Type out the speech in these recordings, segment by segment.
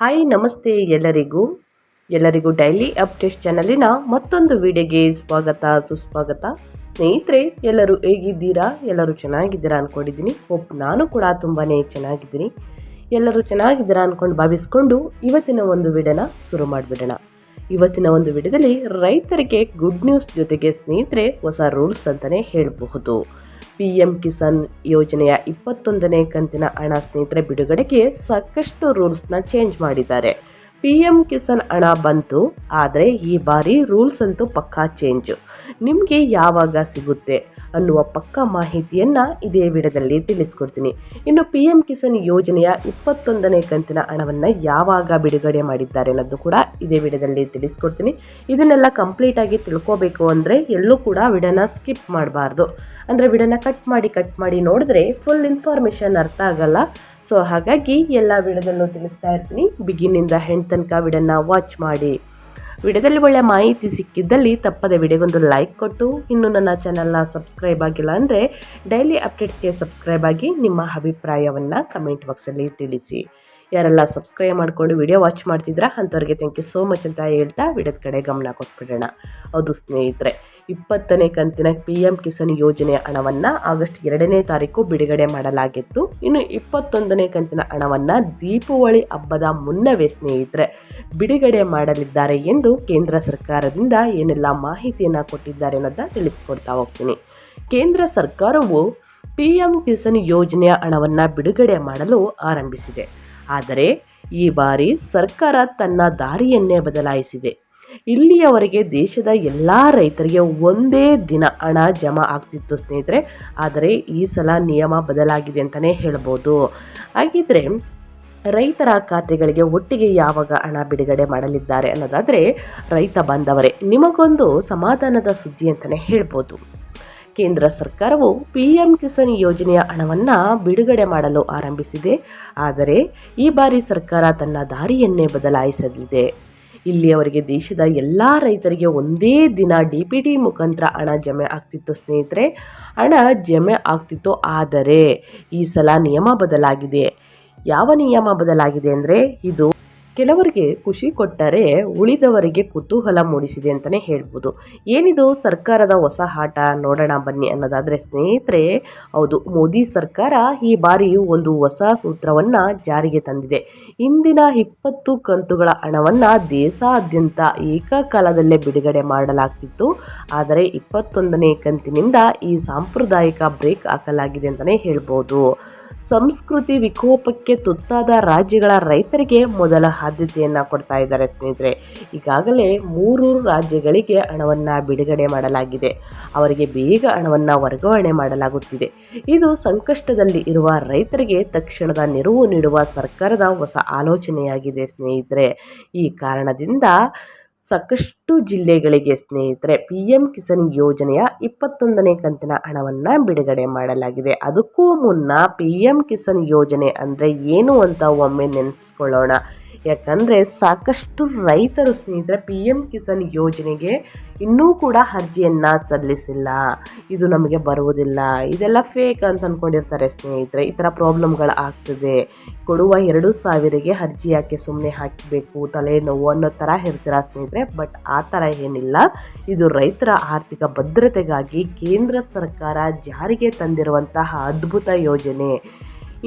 Hi, ನಮಸ್ತೆ ಎಲ್ಲರಿಗೂ. ಎಲ್ಲರಿಗೂ ಡೈಲಿ ಅಪ್ಡೇಟ್ಸ್ ಚಾನಲಿನ ಮತ್ತೊಂದು ವಿಡಿಯೋಗೆ ಸ್ವಾಗತ, ಸುಸ್ವಾಗತ. ಸ್ನೇಹಿತರೆ, ಎಲ್ಲರೂ ಹೇಗಿದ್ದೀರಾ? ಎಲ್ಲರೂ ಚೆನ್ನಾಗಿದ್ದೀರಾ ಅಂದ್ಕೊಂಡಿದ್ದೀನಿ ಹೋಪ್ ನಾನು ಕೂಡ ತುಂಬಾ ಚೆನ್ನಾಗಿದ್ದೀನಿ. ಎಲ್ಲರೂ ಚೆನ್ನಾಗಿದ್ದೀರಾ ಅಂದ್ಕೊಂಡು ಭಾವಿಸ್ಕೊಂಡು ಇವತ್ತಿನ ಒಂದು ವಿಡಿಯೋನ ಶುರು ಮಾಡಿಬಿಡೋಣ. ಇವತ್ತಿನ ಒಂದು ವಿಡಿಯೋದಲ್ಲಿ ರೈತರಿಗೆ ಗುಡ್ ನ್ಯೂಸ್ ಜೊತೆಗೆ ಸ್ನೇಹಿತರೆ, ಹೊಸ ರೂಲ್ಸ್ ಅಂತಲೇ ಹೇಳಬಹುದು. ಪಿ ಎಂ ಕಿಸಾನ್ ಯೋಜನೆಯ ಇಪ್ಪತ್ತೊಂದನೇ ಕಂತಿನ ಹಣ ಸ್ನೇಹಿತರೆ ಬಿಡುಗಡೆಗೆ ಸಾಕಷ್ಟು ರೂಲ್ಸ್ನ ಚೇಂಜ್ ಮಾಡಿದ್ದಾರೆ. ಪಿ ಎಂ ಕಿಸಾನ್ ಹಣ ಬಂತು, ಆದರೆ ಈ ಬಾರಿ ರೂಲ್ಸ್ ಅಂತೂ ಪಕ್ಕಾ ಚೇಂಜು ನಿಮಗೆ ಯಾವಾಗ ಸಿಗುತ್ತೆ ಅನ್ನುವ ಪಕ್ಕ ಮಾಹಿತಿಯನ್ನು ಇದೇ ವಿಡದಲ್ಲಿ ತಿಳಿಸ್ಕೊಡ್ತೀನಿ. ಇನ್ನು ಪಿ ಎಂ ಕಿಸಾನ್ ಯೋಜನೆಯ ಇಪ್ಪತ್ತೊಂದನೇ ಕಂತಿನ ಹಣವನ್ನು ಯಾವಾಗ ಬಿಡುಗಡೆ ಮಾಡಿದ್ದಾರೆ ಅನ್ನೋದು ಕೂಡ ಇದೇ ವಿಡದಲ್ಲಿ ತಿಳಿಸ್ಕೊಡ್ತೀನಿ. ಇದನ್ನೆಲ್ಲ ಕಂಪ್ಲೀಟಾಗಿ ತಿಳ್ಕೋಬೇಕು ಅಂದರೆ ಎಲ್ಲೂ ಕೂಡ ವಿಡನ ಸ್ಕಿಪ್ ಮಾಡಬಾರ್ದು. ಅಂದರೆ ವಿಡನ ಕಟ್ ಮಾಡಿ ಕಟ್ ಮಾಡಿ ನೋಡಿದ್ರೆ ಫುಲ್ ಇನ್ಫಾರ್ಮೇಷನ್ ಅರ್ಥ ಆಗಲ್ಲ. ಸೊ ಹಾಗಾಗಿ ಎಲ್ಲ ವಿಡಿಯೋದಲ್ಲೂ ತಿಳಿಸ್ತಾ ಇರ್ತೀನಿ. ಬಿಗಿನಿಂದ ಹೆಣ್ ತನಕ ವಿಡನ್ನು ವಾಚ್ ಮಾಡಿ. ವಿಡಿಯೋದಲ್ಲಿ ಒಳ್ಳೆಯ ಮಾಹಿತಿ ಸಿಕ್ಕಿದ್ದಲ್ಲಿ ತಪ್ಪದೆ ವಿಡಿಯೋಗೊಂದು ಲೈಕ್ ಕೊಟ್ಟು, ಇನ್ನು ನನ್ನ ಚಾನಲ್ನ ಸಬ್ಸ್ಕ್ರೈಬ್ ಆಗಿಲ್ಲ ಅಂದರೆ ಡೈಲಿ ಅಪ್ಡೇಟ್ಸ್ಗೆ ಸಬ್ಸ್ಕ್ರೈಬ್ ಆಗಿ ನಿಮ್ಮ ಅಭಿಪ್ರಾಯವನ್ನು ಕಮೆಂಟ್ ಬಾಕ್ಸಲ್ಲಿ ತಿಳಿಸಿ. ಯಾರೆಲ್ಲ ಸಬ್ಸ್ಕ್ರೈಬ್ ಮಾಡಿಕೊಂಡು ವಿಡಿಯೋ ವಾಚ್ ಮಾಡ್ತಿದ್ರಾ ಅಂಥವ್ರಿಗೆ ಥ್ಯಾಂಕ್ ಯು ಸೋ ಮಚ್ ಅಂತ ಹೇಳ್ತಾ ವಿಡಿಯೋದ ಕಡೆ ಗಮನ ಕೊಟ್ಬಿಡೋಣ. ಹೌದು ಸ್ನೇಹಿತರೆ. ಇಪ್ಪತ್ತನೇ ಕಂತಿನ ಪಿ ಎಂ ಕಿಸಾನ್ ಯೋಜನೆಯ ಹಣವನ್ನು ಆಗಸ್ಟ್ ಎರಡನೇ ತಾರೀಕು ಬಿಡುಗಡೆ ಮಾಡಲಾಗಿತ್ತು. ಇನ್ನು ಇಪ್ಪತ್ತೊಂದನೇ ಕಂತಿನ ಹಣವನ್ನು ದೀಪಾವಳಿ ಹಬ್ಬದ ಮುನ್ನವೇ ಸ್ನೇಹಿತರೆ, ಬಿಡುಗಡೆ ಮಾಡಲಿದ್ದಾರೆ ಎಂದು ಕೇಂದ್ರ ಸರ್ಕಾರದಿಂದ ಏನೆಲ್ಲ ಮಾಹಿತಿಯನ್ನು ಕೊಟ್ಟಿದ್ದಾರೆ ಅನ್ನೋದನ್ನ ತಿಳಿಸ್ಕೊಡ್ತಾ ಹೋಗ್ತೀನಿ. ಕೇಂದ್ರ ಸರ್ಕಾರವು ಪಿ ಎಂ ಕಿಸಾನ್ ಯೋಜನೆಯ ಹಣವನ್ನು ಬಿಡುಗಡೆ ಮಾಡಲು ಆರಂಭಿಸಿದೆ. ಆದರೆ ಈ ಬಾರಿ ಸರ್ಕಾರ ತನ್ನ ದಾರಿಯನ್ನೇ ಬದಲಾಯಿಸಿದೆ. ಇಲ್ಲಿಯವರೆಗೆ ದೇಶದ ಎಲ್ಲ ರೈತರಿಗೆ ಒಂದೇ ದಿನ ಹಣ ಜಮಾ ಆಗ್ತಿತ್ತು ಸ್ನೇಹಿತರೆ. ಆದರೆ ಈ ಸಲ ನಿಯಮ ಬದಲಾಗಿದೆ ಅಂತಲೇ ಹೇಳ್ಬೋದು. ಹಾಗಿದ್ರೆ ರೈತರ ಖಾತೆಗಳಿಗೆ ಒಟ್ಟಿಗೆ ಯಾವಾಗ ಹಣ ಬಿಡುಗಡೆ ಮಾಡಲಿದ್ದಾರೆ ಅನ್ನೋದಾದರೆ ರೈತ ಬಾಂಧವರೇ, ನಿಮಗೊಂದು ಸಮಾಧಾನದ ಸುದ್ದಿ ಅಂತಲೇ ಹೇಳ್ಬೋದು. ಕೇಂದ್ರ ಸರ್ಕಾರವು ಪಿ ಎಂ ಕಿಸಾನ್ ಯೋಜನೆಯ ಹಣವನ್ನು ಬಿಡುಗಡೆ ಮಾಡಲು ಆರಂಭಿಸಿದೆ. ಆದರೆ ಈ ಬಾರಿ ಸರ್ಕಾರ ತನ್ನ ದಾರಿಯನ್ನೇ ಬದಲಾಯಿಸಲಿದೆ. ಇಲ್ಲಿಯವರೆಗೆ ದೇಶದ ಎಲ್ಲ ರೈತರಿಗೆ ಒಂದೇ ದಿನ ಡಿ ಪಿ ಟಿ ಮುಖಾಂತರ ಹಣ ಜಮೆ ಆಗ್ತಿತ್ತು ಸ್ನೇಹಿತರೆ. ಹಣ ಜಮೆ ಆಗ್ತಿತ್ತು ಆದರೆ ಈ ಸಲ ನಿಯಮ ಬದಲಾಗಿದೆ. ಯಾವ ನಿಯಮ ಬದಲಾಗಿದೆ ಅಂದರೆ ಇದು ಕೆಲವರಿಗೆ ಖುಷಿ ಕೊಟ್ಟರೆ ಉಳಿದವರಿಗೆ ಕುತೂಹಲ ಮೂಡಿಸಿದೆ ಅಂತಲೇ ಹೇಳ್ಬೋದು. ಏನಿದು ಸರ್ಕಾರದ ಹೊಸ ಆಟ ನೋಡೋಣ ಬನ್ನಿ ಅನ್ನೋದಾದರೆ ಸ್ನೇಹಿತರೆ, ಹೌದು, ಮೋದಿ ಸರ್ಕಾರ ಈ ಬಾರಿ ಒಂದು ಹೊಸ ಸೂತ್ರವನ್ನು ಜಾರಿಗೆ ತಂದಿದೆ. ಇಂದಿನ ಇಪ್ಪತ್ತು ಕಂತುಗಳ ಹಣವನ್ನು ದೇಶಾದ್ಯಂತ ಏಕಕಾಲದಲ್ಲೇ ಬಿಡುಗಡೆ ಮಾಡಲಾಗ್ತಿತ್ತು. ಆದರೆ ಇಪ್ಪತ್ತೊಂದನೇ ಕಂತಿನಿಂದ ಈ ಸಾಂಪ್ರದಾಯಿಕ ಬ್ರೇಕ್ ಹಾಕಲಾಗಿದೆ ಅಂತಲೇ ಹೇಳ್ಬೋದು. ಸಂಸ್ಕೃತಿ ವಿಕೋಪಕ್ಕೆ ತುತ್ತಾದ ರಾಜ್ಯಗಳ ರೈತರಿಗೆ ಮೊದಲ ಆದ್ಯತೆಯನ್ನು ಕೊಡ್ತಾ ಇದ್ದಾರೆ ಸ್ನೇಹಿತರೆ. ಈಗಾಗಲೇ ಮೂರು ರಾಜ್ಯಗಳಿಗೆ ಹಣವನ್ನು ಬಿಡುಗಡೆ ಮಾಡಲಾಗಿದೆ. ಅವರಿಗೆ ಬೇಗ ಹಣವನ್ನು ವರ್ಗಾವಣೆ ಮಾಡಲಾಗುತ್ತಿದೆ. ಇದು ಸಂಕಷ್ಟದಲ್ಲಿ ಇರುವ ರೈತರಿಗೆ ತಕ್ಷಣದ ನೆರವು ನೀಡುವ ಸರ್ಕಾರದ ಹೊಸ ಆಲೋಚನೆಯಾಗಿದೆ ಸ್ನೇಹಿತರೆ. ಈ ಕಾರಣದಿಂದ ಸಾಕಷ್ಟು ಜಿಲ್ಲೆಗಳಿಗೆ ಸ್ನೇಹಿತರೆ ಪಿ ಎಂ ಕಿಸಾನ್ ಯೋಜನೆಯ ಇಪ್ಪತ್ತೊಂದನೇ ಕಂತಿನ ಹಣವನ್ನು ಬಿಡುಗಡೆ ಮಾಡಲಾಗಿದೆ. ಅದಕ್ಕೂ ಮುನ್ನ ಪಿ ಎಂ ಕಿಸಾನ್ ಯೋಜನೆ ಅಂದರೆ ಏನು ಅಂತ ಒಮ್ಮೆ ನೆನೆಸ್ಕೊಳ್ಳೋಣ. ಯಾಕಂದರೆ ಸಾಕಷ್ಟು ರೈತರು ಸ್ನೇಹಿತರೆ ಪಿ ಎಂ ಕಿಸಾನ್ ಯೋಜನೆಗೆ ಇನ್ನೂ ಕೂಡ ಅರ್ಜಿಯನ್ನು ಸಲ್ಲಿಸಿಲ್ಲ. ಇದು ನಮಗೆ ಬರುವುದಿಲ್ಲ. ಇದೆಲ್ಲ ಫೇಕ್ ಅಂತ ಅಂದ್ಕೊಂಡಿರ್ತಾರೆ ಸ್ನೇಹಿತರೆ. ಈ ಥರ ಪ್ರಾಬ್ಲಮ್ಗಳು ಆಗ್ತದೆ. ಕೊಡುವ ಎರಡು ಸಾವಿರಿಗೆ ಅರ್ಜಿ ಯಾಕೆ ಸುಮ್ಮನೆ ಹಾಕಬೇಕು, ತಲೆನೋವು ಅನ್ನೋ ಥರ ಹೇಳ್ತೀರಾ ಸ್ನೇಹಿತರೆ? ಬಟ್ ಆ ಥರ ಏನಿಲ್ಲ. ಇದು ರೈತರ ಆರ್ಥಿಕ ಭದ್ರತೆಗಾಗಿ ಕೇಂದ್ರ ಸರ್ಕಾರ ಜಾರಿಗೆ ತಂದಿರುವಂತಹ ಅದ್ಭುತ ಯೋಜನೆ.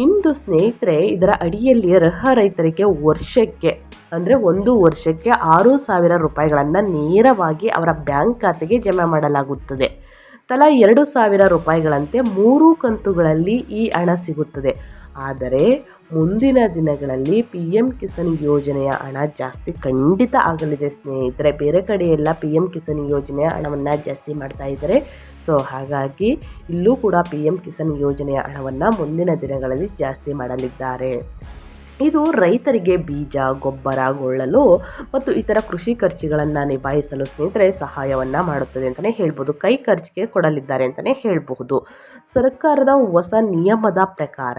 ಇಂದು ಸ್ನೇಹಿತರೆ, ಇದರ ಅಡಿಯಲ್ಲಿ ಅರ್ಹ ರೈತರಿಗೆ ವರ್ಷಕ್ಕೆ, ಅಂದರೆ ಒಂದು ವರ್ಷಕ್ಕೆ ಆರು ಸಾವಿರ ರೂಪಾಯಿಗಳನ್ನು ನೇರವಾಗಿ ಅವರ ಬ್ಯಾಂಕ್ ಖಾತೆಗೆ ಜಮೆ ಮಾಡಲಾಗುತ್ತದೆ. ತಲಾ ಎರಡು ಸಾವಿರ ರೂಪಾಯಿಗಳಂತೆ ಮೂರು ಕಂತುಗಳಲ್ಲಿ ಈ ಹಣ ಸಿಗುತ್ತದೆ. ಆದರೆ ಮುಂದಿನ ದಿನಗಳಲ್ಲಿ ಪಿ ಎಂ ಕಿಸಾನ್ ಯೋಜನೆಯ ಹಣ ಜಾಸ್ತಿ ಖಂಡಿತ ಆಗಲಿದೆ ಸ್ನೇಹಿತರೆ. ಬೇರೆ ಕಡೆಯೆಲ್ಲ ಪಿ ಎಂ ಕಿಸಾನ್ ಯೋಜನೆಯ ಹಣವನ್ನು ಜಾಸ್ತಿ ಮಾಡ್ತಾ ಇದ್ದಾರೆ. ಸೊ, ಹಾಗಾಗಿ ಇಲ್ಲೂ ಕೂಡ ಪಿ ಎಂ ಕಿಸಾನ್ ಯೋಜನೆಯ ಹಣವನ್ನು ಮುಂದಿನ ದಿನಗಳಲ್ಲಿ ಜಾಸ್ತಿ ಮಾಡಲಿದ್ದಾರೆ. ಇದು ರೈತರಿಗೆ ಬೀಜ ಗೊಬ್ಬರಗೊಳ್ಳಲು ಮತ್ತು ಇತರ ಕೃಷಿ ಖರ್ಚುಗಳನ್ನು ನಿಭಾಯಿಸಲು ಸ್ನೇಹಿತರೆ ಸಹಾಯವನ್ನು ಮಾಡುತ್ತದೆ ಅಂತಲೇ ಹೇಳ್ಬೋದು. ಕೈ ಖರ್ಚಿಗೆ ಕೊಡಲಿದ್ದಾರೆ ಅಂತಲೇ ಹೇಳಬಹುದು. ಸರ್ಕಾರದ ಹೊಸ ನಿಯಮದ ಪ್ರಕಾರ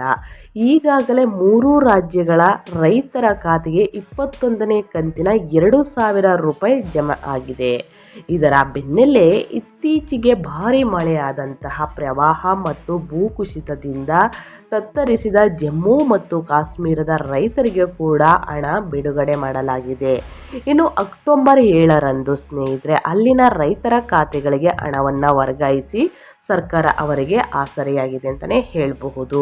ಈಗಾಗಲೇ ಮೂರು ರಾಜ್ಯಗಳ ರೈತರ ಖಾತೆಗೆ ಇಪ್ಪತ್ತೊಂದನೇ ಕಂತಿನ ಎರಡು ಸಾವಿರ ರೂಪಾಯಿ ಜಮಾ ಆಗಿದೆ. ಇದರ ಬೆನ್ನಲ್ಲೇ ಇತ್ತೀಚೆಗೆ ಭಾರಿ ಮಳೆಯಾದಂತಹ ಪ್ರವಾಹ ಮತ್ತು ಭೂಕುಸಿತದಿಂದ ತತ್ತರಿಸಿದ ಜಮ್ಮು ಮತ್ತು ಕಾಶ್ಮೀರದ ರೈತರಿಗೆ ಕೂಡ ಹಣ ಬಿಡುಗಡೆ ಮಾಡಲಾಗಿದೆ. ಇನ್ನು ಅಕ್ಟೋಬರ್ ಏಳರಂದು, ಸ್ನೇಹಿತರೆ, ಅಲ್ಲಿನ ರೈತರ ಖಾತೆಗಳಿಗೆ ಹಣವನ್ನು ವರ್ಗಾಯಿಸಿ ಸರ್ಕಾರ ಅವರಿಗೆ ಆಸರೆಯಾಗಿದೆ ಅಂತಲೇ ಹೇಳಬಹುದು.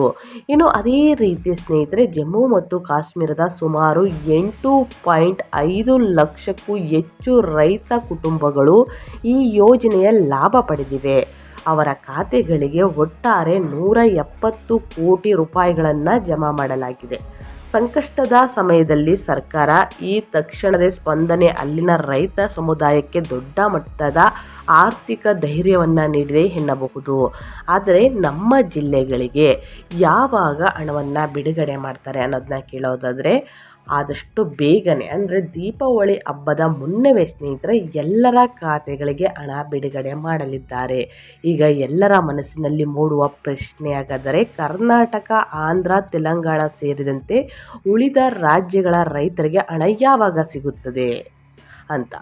ಇನ್ನು ಅದೇ ರೀತಿ, ಸ್ನೇಹಿತರೆ, ಜಮ್ಮು ಮತ್ತು ಕಾಶ್ಮೀರದ ಸುಮಾರು ಎಂಟು ಪಾಯಿಂಟ್ ಐದು ಲಕ್ಷಕ್ಕೂ ಹೆಚ್ಚು ರೈತ ಕುಟುಂಬಗಳು ಈ ಯೋಜನೆಯ ಲಾಭ ಪಡೆದಿವೆ. ಅವರ ಖಾತೆಗಳಿಗೆ ಒಟ್ಟಾರೆ ನೂರ ಎಪ್ಪತ್ತು ಕೋಟಿ ರೂಪಾಯಿಗಳನ್ನು ಜಮಾ ಮಾಡಲಾಗಿದೆ. ಸಂಕಷ್ಟದ ಸಮಯದಲ್ಲಿ ಸರ್ಕಾರ ಈ ತಕ್ಷಣದ ಸ್ಪಂದನೆ ಅಲ್ಲಿನ ರೈತ ಸಮುದಾಯಕ್ಕೆ ದೊಡ್ಡ ಮಟ್ಟದ ಆರ್ಥಿಕ ಧೈರ್ಯವನ್ನು ನೀಡಿದೆ ಎನ್ನಬಹುದು. ಆದರೆ ನಮ್ಮ ಜಿಲ್ಲೆಗಳಿಗೆ ಯಾವಾಗ ಹಣವನ್ನು ಬಿಡುಗಡೆ ಮಾಡ್ತಾರೆ ಅನ್ನೋದನ್ನ ಕೇಳೋದಾದರೆ ಆದಷ್ಟು ಬೇಗನೆ, ಅಂದರೆ ದೀಪಾವಳಿ ಹಬ್ಬದ ಮುನ್ನವೇ ಸ್ನೇಹಿತರೆ, ಎಲ್ಲರ ಖಾತೆಗಳಿಗೆ ಹಣ ಬಿಡುಗಡೆ ಮಾಡಲಿದ್ದಾರೆ. ಈಗ ಎಲ್ಲರ ಮನಸ್ಸಿನಲ್ಲಿ ಮೂಡುವ ಪ್ರಶ್ನೆಯಾಗಾದರೆ ಕರ್ನಾಟಕ, ಆಂಧ್ರ, ತೆಲಂಗಾಣ ಸೇರಿದಂತೆ ಉಳಿದ ರಾಜ್ಯಗಳ ರೈತರಿಗೆ ಹಣ ಯಾವಾಗ ಸಿಗುತ್ತದೆ? ಅಂತ.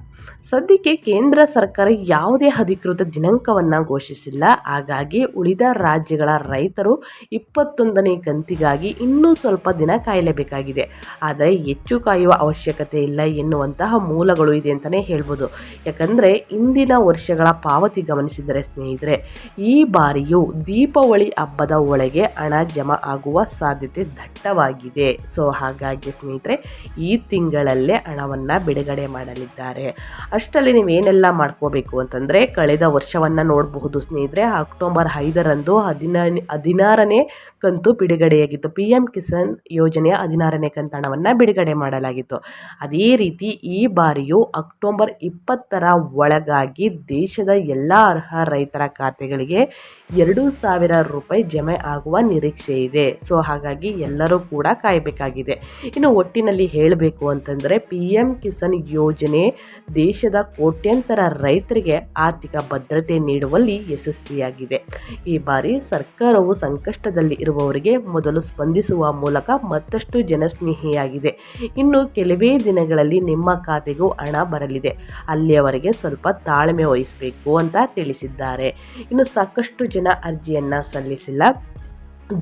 ಸದ್ಯಕ್ಕೆ ಕೇಂದ್ರ ಸರ್ಕಾರ ಯಾವುದೇ ಅಧಿಕೃತ ದಿನಾಂಕವನ್ನು ಘೋಷಿಸಿಲ್ಲ. ಹಾಗಾಗಿ ಉಳಿದ ರಾಜ್ಯಗಳ ರೈತರು ಇಪ್ಪತ್ತೊಂದನೇ ಕಂತಿಗಾಗಿ ಇನ್ನೂ ಸ್ವಲ್ಪ ದಿನ ಕಾಯಲೇಬೇಕಾಗಿದೆ. ಆದರೆ ಹೆಚ್ಚು ಕಾಯುವ ಅವಶ್ಯಕತೆ ಇಲ್ಲ ಎನ್ನುವಂತಹ ಮೂಲಗಳು ಇದೆ ಅಂತಲೇ ಹೇಳ್ಬೋದು. ಯಾಕಂದರೆ ಇಂದಿನ ವರ್ಷಗಳ ಪಾವತಿ ಗಮನಿಸಿದರೆ ಸ್ನೇಹಿತರೆ, ಈ ಬಾರಿಯೂ ದೀಪಾವಳಿ ಹಬ್ಬದ ಒಳಗೆ ಹಣ ಜಮಾ ಆಗುವ ಸಾಧ್ಯತೆ ದಟ್ಟವಾಗಿದೆ. ಸೊ ಹಾಗಾಗಿ ಸ್ನೇಹಿತರೆ, ಈ ತಿಂಗಳಲ್ಲೇ ಹಣವನ್ನು ಬಿಡುಗಡೆ ಮಾಡಲಿದ್ದಾರೆ ಇದ್ದಾರೆ ಅಷ್ಟರಲ್ಲಿ ನೀವು ಏನೆಲ್ಲ ಮಾಡ್ಕೋಬೇಕು ಅಂತಂದರೆ ಕಳೆದ ವರ್ಷವನ್ನು ನೋಡಬಹುದು ಸ್ನೇಹಿತರೆ. ಅಕ್ಟೋಬರ್ ಐದರಂದು ಹದಿನ ಹದಿನಾರನೇ ಕಂತು ಬಿಡುಗಡೆಯಾಗಿತ್ತು. ಪಿ ಎಂ ಕಿಸಾನ್ ಯೋಜನೆಯ ಹದಿನಾರನೇ ಕಂತು ಹಣವನ್ನು ಬಿಡುಗಡೆ ಮಾಡಲಾಗಿತ್ತು. ಅದೇ ರೀತಿ ಈ ಬಾರಿಯೂ ಅಕ್ಟೋಬರ್ ಇಪ್ಪತ್ತರ ಒಳಗಾಗಿ ದೇಶದ ಎಲ್ಲ ಅರ್ಹ ರೈತರ ಖಾತೆಗಳಿಗೆ ಎರಡು ಸಾವಿರ ರೂಪಾಯಿ ಜಮೆ ಆಗುವ ನಿರೀಕ್ಷೆ ಇದೆ. ಸೊ, ಹಾಗಾಗಿ ಎಲ್ಲರೂ ಕೂಡ ಕಾಯಬೇಕಾಗಿದೆ. ಇನ್ನು ಒಟ್ಟಿನಲ್ಲಿ ಹೇಳಬೇಕು ಅಂತಂದರೆ ಪಿ ಎಂ ಕಿಸಾನ್ ಯೋಜನೆ ದೇಶದ ಕೋಟ್ಯಂತರ ರೈತರಿಗೆ ಆರ್ಥಿಕ ಭದ್ರತೆ ನೀಡುವಲ್ಲಿ ಯಶಸ್ವಿಯಾಗಿದೆ. ಈ ಬಾರಿ ಸರ್ಕಾರವು ಸಂಕಷ್ಟದಲ್ಲಿ ಇರುವವರಿಗೆ ಮೊದಲು ಸ್ಪಂದಿಸುವ ಮೂಲಕ ಮತ್ತಷ್ಟು ಜನಸ್ನೇಹಿಯಾಗಿದೆ. ಇನ್ನು ಕೆಲವೇ ದಿನಗಳಲ್ಲಿ ನಿಮ್ಮ ಖಾತೆಗೂ ಹಣ ಬರಲಿದೆ. ಅಲ್ಲಿಯವರೆಗೆ ಸ್ವಲ್ಪ ತಾಳ್ಮೆ ವಹಿಸಬೇಕು ಅಂತ ತಿಳಿಸಿದ್ದಾರೆ. ಇನ್ನು ಸಾಕಷ್ಟು ಜನ ಅರ್ಜಿಯನ್ನು ಸಲ್ಲಿಸಿಲ್ಲ.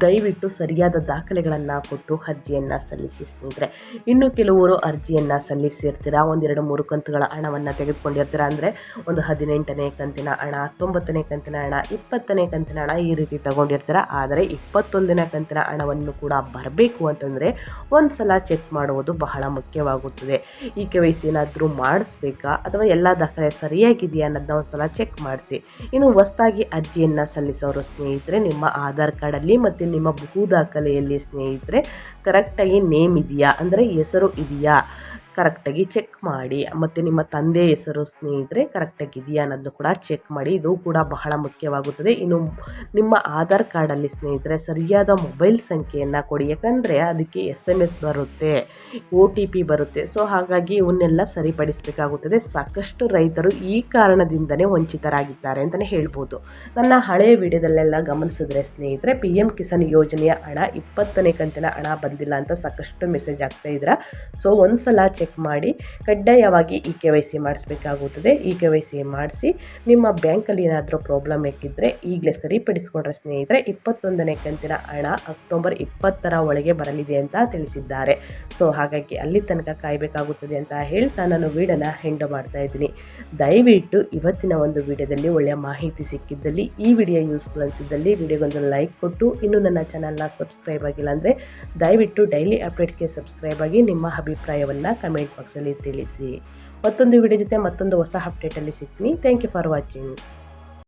ದಯವಿಟ್ಟು ಸರಿಯಾದ ದಾಖಲೆಗಳನ್ನು ಕೊಟ್ಟು ಅರ್ಜಿಯನ್ನು ಸಲ್ಲಿಸಿ ಸ್ನೇಹಿತರೆ. ಇನ್ನು ಕೆಲವರು ಅರ್ಜಿಯನ್ನು ಸಲ್ಲಿಸಿರ್ತೀರ? ಒಂದೆರಡು ಮೂರು ಕಂತುಗಳ ಹಣವನ್ನು ತೆಗೆದುಕೊಂಡಿರ್ತೀರ? ಅಂದರೆ ಒಂದು ಹದಿನೆಂಟನೇ ಕಂತಿನ ಹಣ ಹತ್ತೊಂಬತ್ತನೇ ಕಂತಿನ ಹಣ, ಇಪ್ಪತ್ತನೇ ಕಂತಿನ ಹಣ ಈ ರೀತಿ ತಗೊಂಡಿರ್ತೀರ? ಆದರೆ ಇಪ್ಪತ್ತೊಂದನೇ ಕಂತಿನ ಹಣವನ್ನು ಕೂಡ ಬರಬೇಕು ಅಂತಂದರೆ ಒಂದು ಸಲ ಚೆಕ್ ಮಾಡುವುದು ಬಹಳ ಮುಖ್ಯವಾಗುತ್ತದೆ. ಈ ಕೆ ವೈ ಸಿ ಏನಾದರೂ ಮಾಡಿಸ್ಬೇಕಾ? ಅಥವಾ ಎಲ್ಲ ದಾಖಲೆ ಸರಿಯಾಗಿದೆಯಾ ಅನ್ನೋದನ್ನ ಒಂದು ಸಲ ಚೆಕ್ ಮಾಡಿಸಿ. ಇನ್ನು ಹೊಸ್ದಾಗಿ ಅರ್ಜಿಯನ್ನು ಸಲ್ಲಿಸೋರು ಸ್ನೇಹಿತರೆ, ನಿಮ್ಮ ಆಧಾರ್ ಕಾರ್ಡಲ್ಲಿ ಮತ್ತು ಮತ್ತು ನಿಮ್ಮ ಭೂ ದಾಖಲೆಯಲ್ಲಿ ಸ್ನೇಹಿತರೆ ಕರೆಕ್ಟಾಗಿ ನೇಮ್ ಇದೆಯಾ? ಅಂದರೆ ಹೆಸರು ಇದೆಯಾ? ಕರೆಕ್ಟಾಗಿ ಚೆಕ್ ಮಾಡಿ. ಮತ್ತು ನಿಮ್ಮ ತಂದೆ ಹೆಸರು ಸ್ನೇಹಿತರೆ ಕರೆಕ್ಟಾಗಿ ಇದೆಯಾ ಅನ್ನೋದನ್ನು ಕೂಡ ಚೆಕ್ ಮಾಡಿ. ಇದು ಕೂಡ ಬಹಳ ಮುಖ್ಯವಾಗುತ್ತದೆ. ಇನ್ನು ನಿಮ್ಮ ಆಧಾರ್ ಕಾರ್ಡಲ್ಲಿ ಸ್ನೇಹಿತರೆ ಸರಿಯಾದ ಮೊಬೈಲ್ ಸಂಖ್ಯೆಯನ್ನು ಕೊಡಿ. ಯಾಕಂದರೆ ಅದಕ್ಕೆ ಎಸ್ ಎಂ ಎಸ್ ಬರುತ್ತೆ ಒ ಟಿ ಪಿ ಬರುತ್ತೆ. ಸೊ ಹಾಗಾಗಿ ಇವನ್ನೆಲ್ಲ ಸರಿಪಡಿಸಬೇಕಾಗುತ್ತದೆ. ಸಾಕಷ್ಟು ರೈತರು ಈ ಕಾರಣದಿಂದನೇ ವಂಚಿತರಾಗಿದ್ದಾರೆ ಅಂತಲೇ ಹೇಳ್ಬೋದು. ನನ್ನ ಹಳೆಯ ವಿಡಿಯೋದಲ್ಲೆಲ್ಲ ಗಮನಿಸಿದ್ರೆ ಸ್ನೇಹಿತರೆ ಪಿ ಎಂ ಕಿಸಾನ್ ಯೋಜನೆಯ ಹಣ ಇಪ್ಪತ್ತನೇ ಕಂತಿನ ಹಣ ಬಂದಿಲ್ಲ ಅಂತ ಸಾಕಷ್ಟು ಮೆಸೇಜ್ ಆಗ್ತಾ ಇದ್ರ? ಸೊ ಒಂದು ಸಲ ಚೆಕ್ ಮಾಡಿ ಕಡ್ಡಾಯವಾಗಿ ಇ ಕೆ ವೈ ಸಿ ಮಾಡಿಸ್ಬೇಕಾಗುತ್ತದೆ. ಇ ಕೆ ವೈ ಸಿ ಮಾಡಿಸಿ ನಿಮ್ಮ ಬ್ಯಾಂಕಲ್ಲಿ ಏನಾದರೂ ಪ್ರಾಬ್ಲಮ್ ಇಕ್ಕಿದ್ರೆ ಈಗಲೇ ಸರಿಪಡಿಸ್ಕೊಂಡ್ರೆ ಸ್ನೇಹಿತರೆ ಇಪ್ಪತ್ತೊಂದನೇ ಕಂತಿನ ಹಣ ಅಕ್ಟೋಬರ್ ಇಪ್ಪತ್ತರ ಒಳಗೆ ಬರಲಿದೆ ಅಂತ ತಿಳಿಸಿದ್ದಾರೆ. ಸೊ ಹಾಗಾಗಿ ಅಲ್ಲಿ ತನಕ ಕಾಯಬೇಕಾಗುತ್ತದೆ ಅಂತ ಹೇಳ್ತಾ ನಾನು ವೀಡನ್ನು ಹೆಂಡು ಮಾಡ್ತಾ ಇದ್ದೀನಿ. ದಯವಿಟ್ಟು ಇವತ್ತಿನ ಒಂದು ವಿಡಿಯೋದಲ್ಲಿ ಒಳ್ಳೆಯ ಮಾಹಿತಿ ಸಿಕ್ಕಿದ್ದಲ್ಲಿ ಈ ವಿಡಿಯೋ ಯೂಸ್ಫುಲ್ ಅನಿಸಿದ್ದಲ್ಲಿ ವಿಡಿಯೋಗೊಂದು ಲೈಕ್ ಕೊಟ್ಟು ಇನ್ನು ನನ್ನ ಚಾನಲ್ನ ಸಬ್ಸ್ಕ್ರೈಬ್ ಆಗಿಲ್ಲ ಅಂದರೆ ದಯವಿಟ್ಟು ಡೈಲಿ ಅಪ್ಡೇಟ್ಸ್ಗೆ ಸಬ್ಸ್ಕ್ರೈಬ್ ಆಗಿ ನಿಮ್ಮ ಅಭಿಪ್ರಾಯವನ್ನು ಕಮೆಂಟ್ ಬಾಕ್ಸಲ್ಲಿ ತಿಳಿಸಿ ಮತ್ತೊಂದು ವಿಡಿಯೋ ಜೊತೆ ಮತ್ತೊಂದು ಹೊಸ ಅಪ್ಡೇಟಲ್ಲಿ ಸಿಗ್ತೀನಿ. Thank you for watching